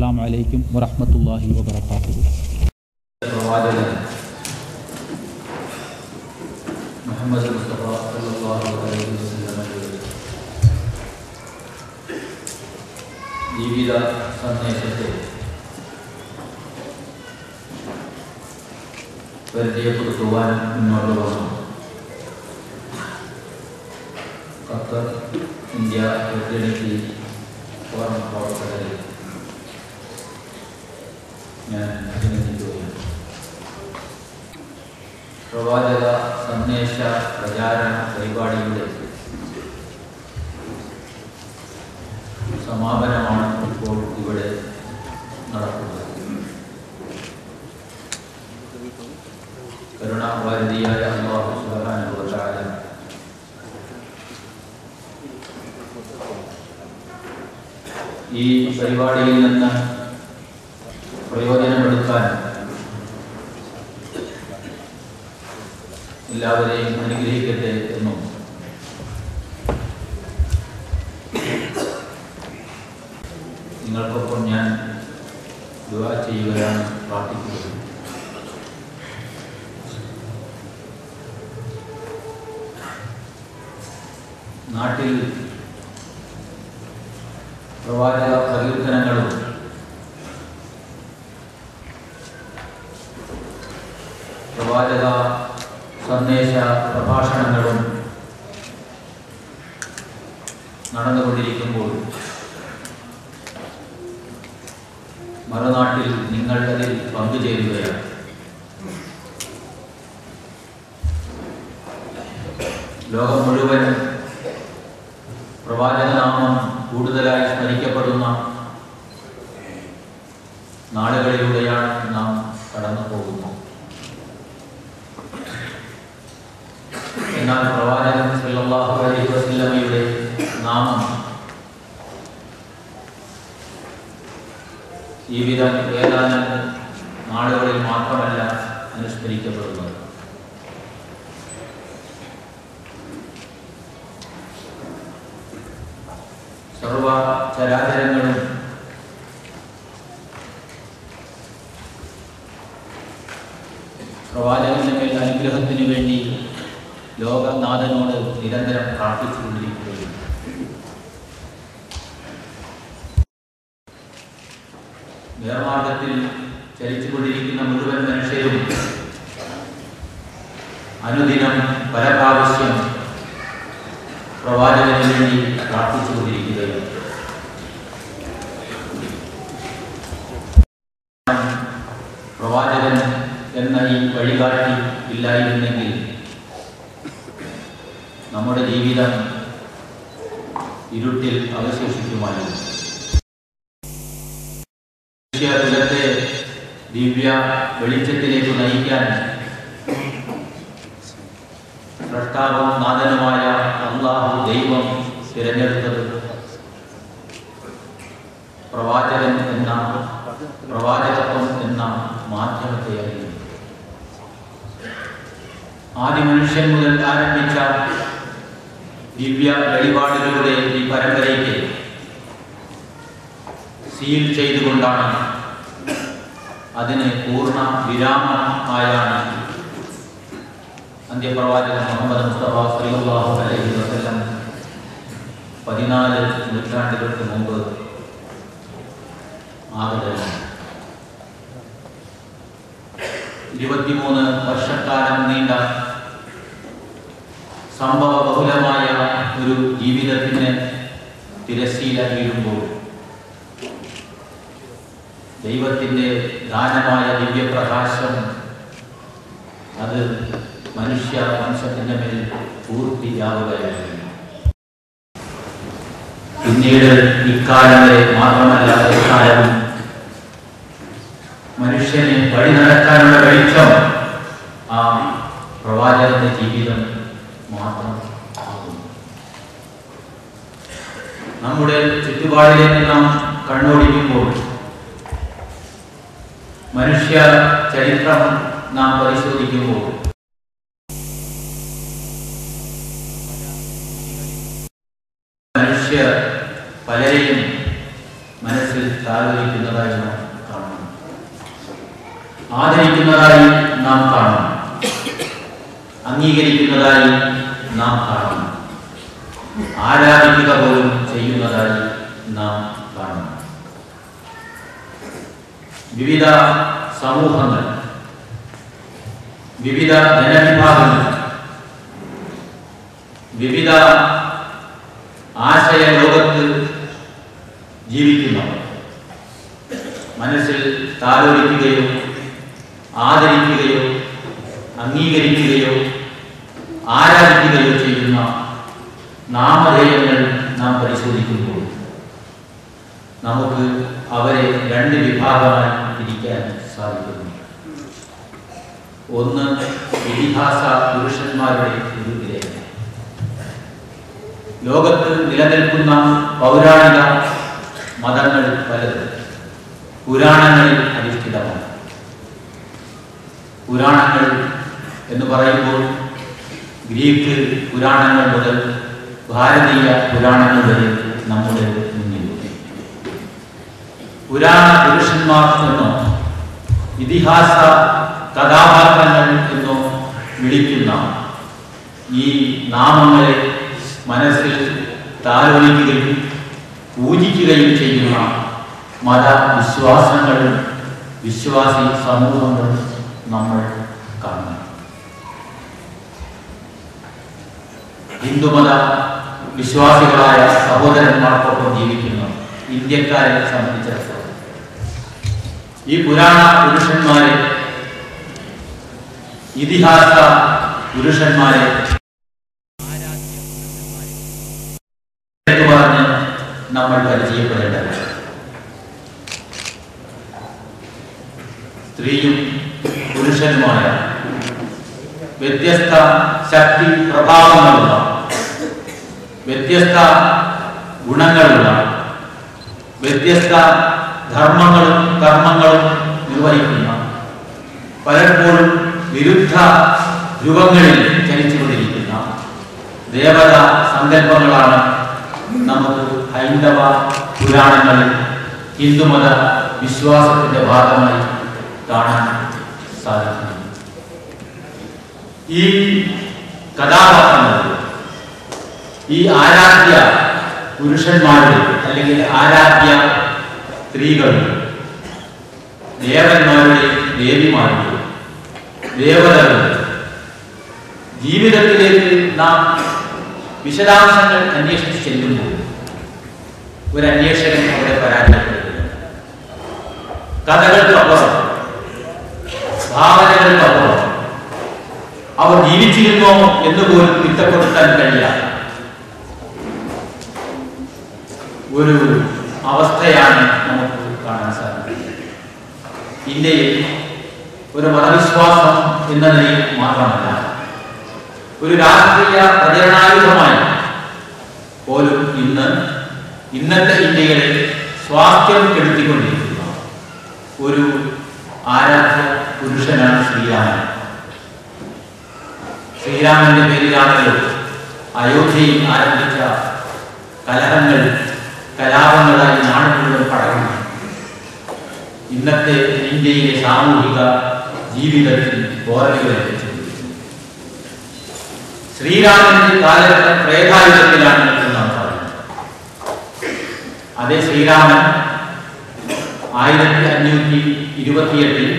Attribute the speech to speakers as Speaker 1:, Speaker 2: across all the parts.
Speaker 1: അസ്സാം വലൈക്കും വറഹമത്തല്ലാഹി വബർക്കാത്തു
Speaker 2: പ്രവാചകൻ മുഹമ്മദ് മുസ്തഫ സല്ലല്ലാഹു അലൈഹി വസല്ലമയുടെ ജീവിത സന്ദേശത്തെ പരിചയപ്പെടുത്തുവാൻ മുന്നോട്ട് വന്നു ഖത്തർ ഇന്ത്യ ഫെഡറേഷനിൽ ഫോറം പ്രവർത്തകരെ ഞാൻ അഭിനന്ദിക്കുകയാണ് പ്രവാചക സന്ദേശ പ്രചാരണ പരിപാടിയുടെ സമാപനമാണ് ഇപ്പോൾ ഇവിടെ നടക്കുന്നത്. കരുണാഭാരതിയായ അള്ളാഹു വ ഈ പരിപാടിയിൽ നിന്ന് പ്രയോജനമെടുക്കാൻ എല്ലാവരെയും അനുഗ്രഹിക്കട്ടെ എന്നും. നിങ്ങൾക്കൊപ്പം ഞാൻ ദുവാ ചെയ്യുകയാണ് പ്രാർത്ഥിക്കുന്നത്. നാട്ടിൽ പ്രവാചക പ്രകീർത്തനങ്ങളും പ്രവാചക സന്ദേശ പ്രഭാഷണങ്ങളും നടന്നുകൊണ്ടിരിക്കുമ്പോൾ മറുനാട്ടിൽ നിങ്ങൾ അതിൽ പങ്കുചേരുകയാണ്. ലോകം മുഴുവൻ പ്രവാചകനാമം കൂടുതലായി സ്മരിക്കപ്പെടുന്ന നാടുകളിലൂടെയാണ് നാം കടന്നു പോകുന്നത് എന്നാൽ പ്രവാചകൻ സല്ലല്ലാഹു അലൈഹി വസല്ലമയുടെ നാമം വിധം ഏതാനും നാടുകളിൽ മാത്രമല്ല അനുസ്മരിക്കപ്പെടുന്നത്. സർവ ചരാചരങ്ങളും പ്രവാചകന്റെ മേൽ അനുഗ്രഹത്തിന് വേണ്ടി ലോകനാഥനോട് നിരന്തരം പ്രാർത്ഥിച്ചുകൊണ്ടിരിക്കുകയും നേർമാർഗത്തിൽ ചലിച്ചുകൊണ്ടിരിക്കുന്ന മുഴുവൻ മനുഷ്യരും അനുദിനം പരപ്രാവശ്യം പ്രവാചകന് വേണ്ടി പ്രാർത്ഥിച്ചുകൊണ്ടിരിക്കുകയാണ്. പ്രവാചകൻ എന്ന ഈ വഴികാട്ടി ഇല്ലായിരുന്നെങ്കിൽ നമ്മുടെ ജീവിതം ഇരുട്ടിൽ അവശേഷിക്കുമായിരുന്നു. ദിവ്യ വെളിച്ചത്തിലേക്ക് നയിക്കാൻ സൃഷ്ടാവും നാഥനുമായ അള്ളാഹു ദൈവം തിരഞ്ഞെടുത്തത് പ്രവാചകൻ എന്ന പ്രവാചകത്വം എന്ന മാധ്യമത്തെയായിരുന്നു. ആദ്യ മനുഷ്യൻ മുതൽ ആരംഭിച്ച ദിവ്യ വെളിപാടുകളുടെ ഈ പരമ്പരയ്ക്ക് സീൽ ചെയ്തുകൊണ്ടാണ് അതിന് പൂർണ വിരാമമായാണ് അന്ത്യപ്രവാചകൻ മുഹമ്മദ് മുസ്തഫ സല്ലല്ലാഹു അലൈഹി വസല്ലം പതിനാല് നൂറ്റാണ്ടുകൾക്ക് മുമ്പ് ആദരവ്. ഇരുപത്തിമൂന്ന് വർഷക്കാലം നീണ്ട സംഭവ ബഹുലമായ ഒരു ജീവിതത്തിന് തിരശ്ശീല വീഴുമ്പോൾ ദൈവത്തിന്റെ ദാനമായ ദിവ്യപ്രകാശം അത് മനുഷ്യ വംശത്തിന്റെ മേൽ പൂർത്തിയാവുകയായിരുന്നു. പിന്നീട് ഇക്കാലം വരെ മാത്രമല്ല എക്കാലവും മനുഷ്യനെ വഴി നടക്കാനുള്ള വെളിച്ചം ആ പ്രവാചകന്റെ ജീവിതം മാത്രം നമ്മുടെ ചുറ്റുപാടിലേക്ക് നാം കണ്ണോടിക്കുമ്പോൾ മനുഷ്യ ചരിത്രം നാം പരിശോധിക്കുമ്പോൾ മനുഷ്യ പലരെയും മനസ്സിൽ താലോലിക്കുന്നതായി നാം കാണുന്നു. ആദരിക്കുന്നതായി നാം കാണുന്നു. അംഗീകരിക്കുന്നതായി നാം കാണുന്നു. ആരാധിക്കുക പോലും ചെയ്യുന്നതായി നാം കാണുന്നു വിവിധ സമൂഹങ്ങൾ വിവിധ ജനവിഭാഗങ്ങൾ വിവിധ ആശയ ലോകത്ത് ജീവിക്കുന്നവർ മനസ്സിൽ താലോലിക്കുകയോ ആദരിക്കുകയോ അംഗീകരിക്കുകയോ ആരാധിക്കുകയോ ചെയ്യുന്ന നാമധേയങ്ങൾ നാം പരിശോധിക്കുമ്പോൾ നമുക്ക് അവരെ രണ്ട് വിഭാഗമായി തിരിക്കാൻ സാധിക്കുന്നു ഒന്ന് ഇതിഹാസ പുരുഷന്മാരുടെ ഒരു വിലയാണ് ലോകത്ത് നിലനിൽക്കുന്ന പൗരാണിക മതങ്ങൾ പലത് പുരാണങ്ങളിൽ അധിഷ്ഠിതമാണ്. പുരാണങ്ങൾ എന്ന് പറയുമ്പോൾ ഗ്രീക്ക് പുരാണങ്ങൾ മുതൽ ഭാരതീയ പുരാണങ്ങൾ വരെ നമ്മുടെ മുന്നിലുണ്ട് പുരാണ പുരുഷന്മാർ എന്നോ ഇതിഹാസ കഥാപാത്രങ്ങൾ എന്നോ വിളിക്കുന്ന ഈ നാമങ്ങളെ മനസ്സിൽ താലോലിക്കുകയും പൂജിക്കുകയും ചെയ്യുന്ന മതവിശ്വാസങ്ങളും വിശ്വാസി സമൂഹങ്ങളും നമ്മൾ കാണുന്നു. ഹിന്ദുമത വിശ്വാസികളായ സഹോദരന്മാർക്കൊപ്പം ജീവിക്കുന്ന ഇന്ത്യക്കാരെ സംബന്ധിച്ചിടത്തോളം ഈ പുരാണ പുരുഷന്മാരെ ഇതിഹാസ പുരുഷന്മാരെ എന്ന് പറഞ്ഞ് നമ്മൾ പരിചയപ്പെടേണ്ടത് സ്ത്രീയും പുരുഷനുമായ വ്യത്യസ്ത ശക്തി പ്രഭാവങ്ങളുള്ള വ്യത്യസ്ത ഗുണങ്ങളുള്ള വ്യത്യസ്ത ധർമ്മങ്ങളും കർമ്മങ്ങളും നിർവഹിക്കുന്ന പലപ്പോഴും വിരുദ്ധ രൂപങ്ങളിൽ ചലിച്ചുകൊണ്ടിരിക്കുന്ന ദേവത സന്ദർഭങ്ങളാണ് നമുക്ക് ഹൈന്ദവ പുരാണങ്ങളിൽ ഹിന്ദുമത വിശ്വാസത്തിന്റെ ഭാഗമായി കാണാൻ സാധിക്കുന്നു. ഈ കഥാപാത്രങ്ങൾ ഈ ആരാധ്യ പുരുഷന്മാരുടെ അല്ലെങ്കിൽ ആരാധ്യ സ്ത്രീകളുടെ ദേവന്മാരുടെ ദേവിമാരുടെ ദേവതകളുടെ ജീവിതത്തിലേക്ക് നാം വിശദാംശങ്ങൾ അന്വേഷിച്ച് ചെല്ലുമ്പോൾ ഒരു അന്വേഷകൻ അവിടെ പരാജയപ്പെടുന്നു കഥകൾക്കപ്പുറം ഭാവനകൾക്കപ്പുറം അവർ ജീവിച്ചിരുന്നോ എന്ന് പോലും തിട്ടപ്പെടുത്താൻ കഴിയാത്ത ഒരു അവസ്ഥയാണ് നമുക്ക് കാണാൻ സാധിക്കുന്നത്. ഇന്ത്യയിൽ ഒരു മതവിശ്വാസം എന്ന നിലയിൽ മാത്രമല്ല. ഒരു രാഷ്ട്രീയ പ്രചരണായുധമായി പോലും ഇന്ന് ഇന്നത്തെ ഇന്ത്യയിലെ സ്വാസ്ഥ്യം കെടുത്തിക്കൊണ്ടിരിക്കുന്ന. ഒരു ആരാധ്യ പുരുഷനാണ് ശ്രീരാമൻ. ശ്രീരാമന്റെ പേരിലാണല്ലോ അയോധ്യയിൽ ആരംഭിച്ച കലഹങ്ങൾ കലാപങ്ങളായി നാട് മുഴുവൻ പടരുന്നു ഇന്നത്തെ ഇന്ത്യയിലെ സാമൂഹിക ജീവിതത്തിൽ എത്തിച്ചിരിക്കുന്നു ശ്രീരാമന്റെ കാലഘട്ട പ്രേതായുധത്തിലാണ് എന്ന് പറയുന്നത് അതേ ശ്രീരാമൻ ആയിരത്തി അഞ്ഞൂറ്റി ഇരുപത്തിയെട്ടിൽ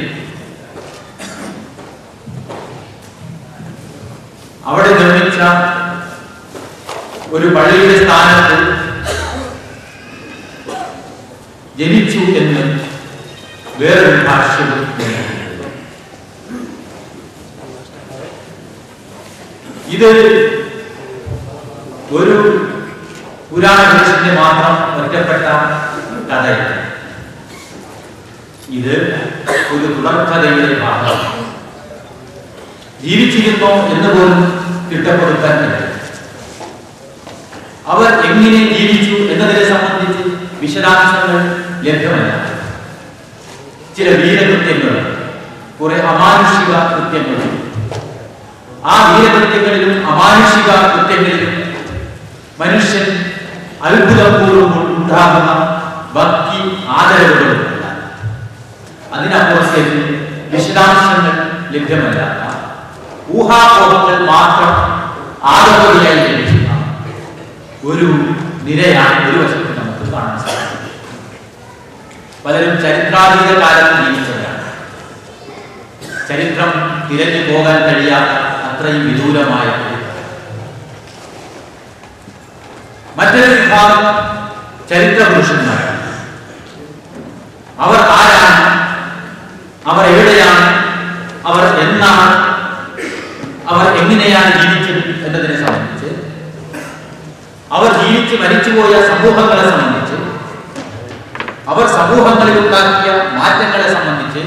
Speaker 2: അവിടെ നിർമ്മിച്ച ഒരു പള്ളിയുടെ സ്ഥാനത്ത് ജനിച്ചു എന്ന് വേറൊരു ഭാഷ്യവും ഇത് ഒരു പുരാണ മാത്രം ഒറ്റപ്പെട്ട കഥയല്ല ഇത് ഒരു തുടർക്കഥയുടെ ഭാഗമാണ്. ജീവിച്ചിരുന്നോ എന്ന് പോലും തിട്ടപ്പെടുത്താൻ കഴിയും അവർ എങ്ങനെ ജീവിച്ചു എന്നതിനെ സംബന്ധിച്ച് വിശദാംശങ്ങൾ ലഭ്യമല്ല. ചില വീരകൃത്യങ്ങൾ കുറെ അമാനുഷിക കൃത്യങ്ങൾ ആ വീരകൃത്യങ്ങളിലും അമാനുഷിക കൃത്യങ്ങളിലും മനുഷ്യൻ അത്ഭുതപൂർവം ഉണ്ടാകുന്ന ഭക്തി ആദരവുകൾ അതിനപ്പുറത്തേക്ക് വിശദാംശങ്ങൾ ലഭ്യമല്ല. ഊഹാപോഹങ്ങൾ മാത്രം ആദരവയായി ലഭിക്കുന്ന ഒരു നിരയാണ് ഒരു വശത്ത് നമുക്ക് കാണാൻ സാധിക്കും. പലരും ചരിത്രാതീത കാലത്ത് ജീവിച്ചവരാണ്. ചരിത്രം തിരഞ്ഞു പോകാൻ കഴിയാത്ത അത്രയും വിദൂരമായ മറ്റൊരു വിഭാഗം ചരിത്ര പുരുഷന്മാരാണ്. അവർ ആരാണ്? അവർ എവിടെയാണ്? അവർ എന്നാണ്? അവർ എങ്ങനെയാണ് ജീവിച്ചത് എന്നതിനെ സംബന്ധിച്ച് അവർ ജീവിച്ച് മരിച്ചുപോയ സമൂഹങ്ങളെ സംബന്ധിച്ച് അവർ സമൂഹങ്ങളിൽ ഉണ്ടാക്കിയ മാറ്റങ്ങളെ സംബന്ധിച്ച്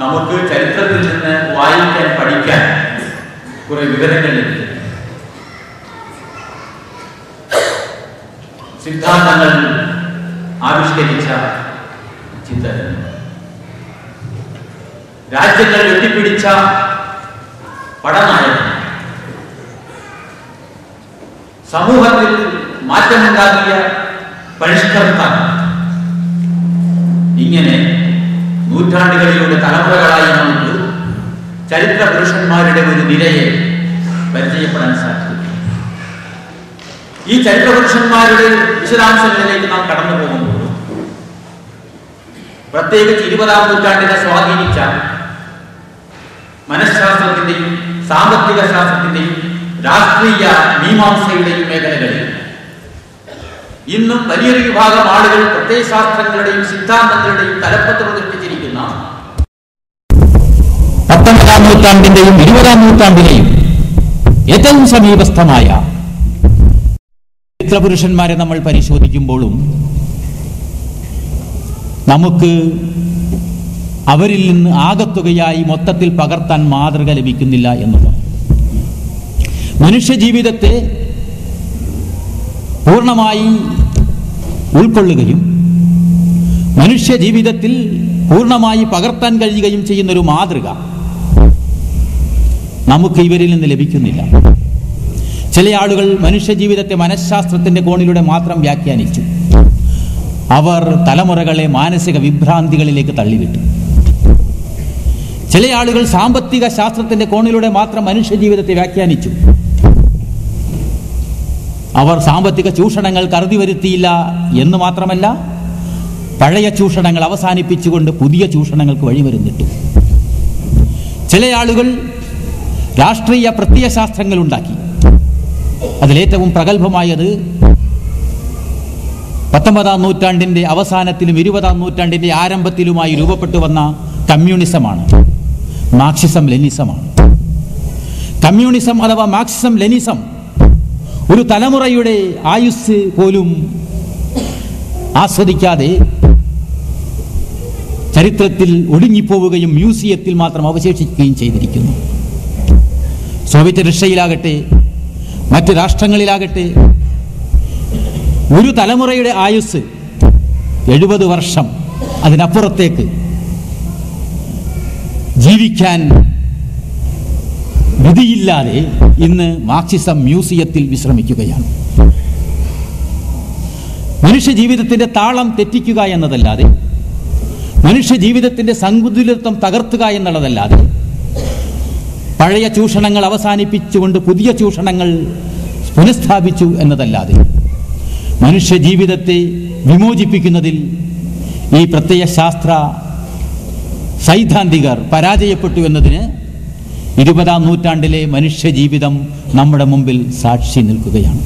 Speaker 2: നമുക്ക് ചരിത്രത്തിൽ നിന്ന് വായിക്കാൻ പഠിക്കാൻ കുറെ വിവരങ്ങൾ ലഭിക്കും. സിദ്ധാന്തങ്ങൾ ആവിഷ്കരിച്ച ചിന്തകൻ. രാജ്യങ്ങൾ വെട്ടിപ്പിടിച്ച പടനായകൻ. സമൂഹത്തിൽ മാറ്റമുണ്ടാക്കിയ പരിഷ്കർത്താക്കൾ ഇങ്ങനെ നൂറ്റാണ്ടുകളിലൂടെ തലമുറകളായി നമുക്ക് ചരിത്ര പുരുഷന്മാരുടെ ഒരു നിരയെ പരിചയപ്പെടാൻ സാധിക്കും ഈ ചരിത്ര പുരുഷന്മാരുടെ വിശദാംശങ്ങളിലേക്ക് നാം കടന്നു പോകുമ്പോൾ പ്രത്യേകിച്ച് ഇരുപതാം നൂറ്റാണ്ടിനെ സ്വാധീനിച്ച മനഃശാസ്ത്രത്തിന്റെയും സാമ്പത്തിക ശാസ്ത്രത്തിന്റെയും രാഷ്ട്രീയ മീമാംസയുടെയും മേഖലകളിൽ ഇന്നും വലിയൊരു വിഭാഗം ആളുകൾ പ്രത്യയശാസ്ത്രങ്ങളുടെയും സിദ്ധാന്തങ്ങളുടെയും തലപ്പത്ത് പ്രദർശിച്ചിരിക്കുന്ന
Speaker 1: പത്തൊമ്പതാം നൂറ്റാണ്ടിന്റെയും ഇരുപതാം നൂറ്റാണ്ടിനെയും ഏറ്റവും സമീപസ്ഥമായ ചരിത്രപുരുഷന്മാരെ നമ്മൾ പരിശോധിക്കുമ്പോഴും നമുക്ക് അവരിൽ നിന്ന് ആകത്തുകയായി മൊത്തത്തിൽ പകർത്താൻ മാതൃക ലഭിക്കുന്നില്ല എന്നുള്ളത്. മനുഷ്യജീവിതത്തെ പൂർണമായി ഉൾക്കൊള്ളുകയും മനുഷ്യജീവിതത്തിൽ പൂർണമായി പകർത്താൻ കഴിയുകയും ചെയ്യുന്നൊരു മാതൃക നമുക്ക് ഇവരിൽ നിന്ന് ലഭിക്കുന്നില്ല. ചില ആളുകൾ മനുഷ്യജീവിതത്തെ മനഃശാസ്ത്രത്തിന്റെ കോണിലൂടെ മാത്രം വ്യാഖ്യാനിച്ചു. അവർ തലമുറകളെ മാനസിക വിഭ്രാന്തികളിലേക്ക് തള്ളിവിട്ടു. ചില ആളുകൾ സാമ്പത്തിക ശാസ്ത്രത്തിന്റെ കോണിലൂടെ മാത്രം മനുഷ്യജീവിതത്തെ വ്യാഖ്യാനിച്ചു. അവർ സാമ്പത്തിക ചൂഷണങ്ങൾ കരുതി വരുത്തിയില്ല എന്ന് മാത്രമല്ല പഴയ ചൂഷണങ്ങൾ അവസാനിപ്പിച്ചുകൊണ്ട് പുതിയ ചൂഷണങ്ങൾക്ക് വഴിവരുന്നിട്ടു. ചില ആളുകൾ രാഷ്ട്രീയ പ്രത്യയശാസ്ത്രങ്ങൾ ഉണ്ടാക്കി. അതിലേറ്റവും പ്രഗത്ഭമായത് പത്തൊമ്പതാം നൂറ്റാണ്ടിന്റെ അവസാനത്തിലും ഇരുപതാം നൂറ്റാണ്ടിന്റെ ആരംഭത്തിലുമായി രൂപപ്പെട്ടു വന്ന കമ്മ്യൂണിസമാണ്. മാർക്സിസം ലെനിസമാണ്. കമ്മ്യൂണിസം അഥവാ മാർക്സിസം ലെനിസം ഒരു തലമുറയുടെ ആയുസ് പോലും ആസ്വദിക്കാതെ ചരിത്രത്തിൽ ഒടുങ്ങിപ്പോവുകയും മ്യൂസിയത്തിൽ മാത്രം അവശേഷിക്കുകയും ചെയ്തിരിക്കുന്നു. സോവിയറ്റ് റഷ്യയിലാകട്ടെ മറ്റ് രാഷ്ട്രങ്ങളിലാകട്ടെ ഒരു തലമുറയുടെ ആയുസ് എഴുപത് വർഷം അതിനപ്പുറത്തേക്ക് ജീവിക്കാൻ വിധിയില്ലാതെ ഇന്ന് മാർക്സിസം മ്യൂസിയത്തിൽ വിശ്രമിക്കുകയാണ്. മനുഷ്യ ജീവിതത്തിന്റെ താളം തെറ്റിക്കുക എന്നതല്ലാതെ മനുഷ്യ ജീവിതത്തിന്റെ സങ്കുതിലത്വം തകർത്തുക എന്നുള്ളതല്ലാതെ പഴയ ചൂഷണങ്ങൾ അവസാനിപ്പിച്ചുകൊണ്ട് പുതിയ ചൂഷണങ്ങൾ പുനഃസ്ഥാപിച്ചു എന്നതല്ലാതെ മനുഷ്യ ജീവിതത്തെ വിമോചിപ്പിക്കുന്നതിൽ ഈ പ്രത്യയ ശാസ്ത്ര സൈദ്ധാന്തികർ പരാജയപ്പെട്ടു എന്നതിന് ഇരുപതാം നൂറ്റാണ്ടിലെ മനുഷ്യ ജീവിതം നമ്മുടെ മുമ്പിൽ സാക്ഷി നിൽക്കുകയാണ്.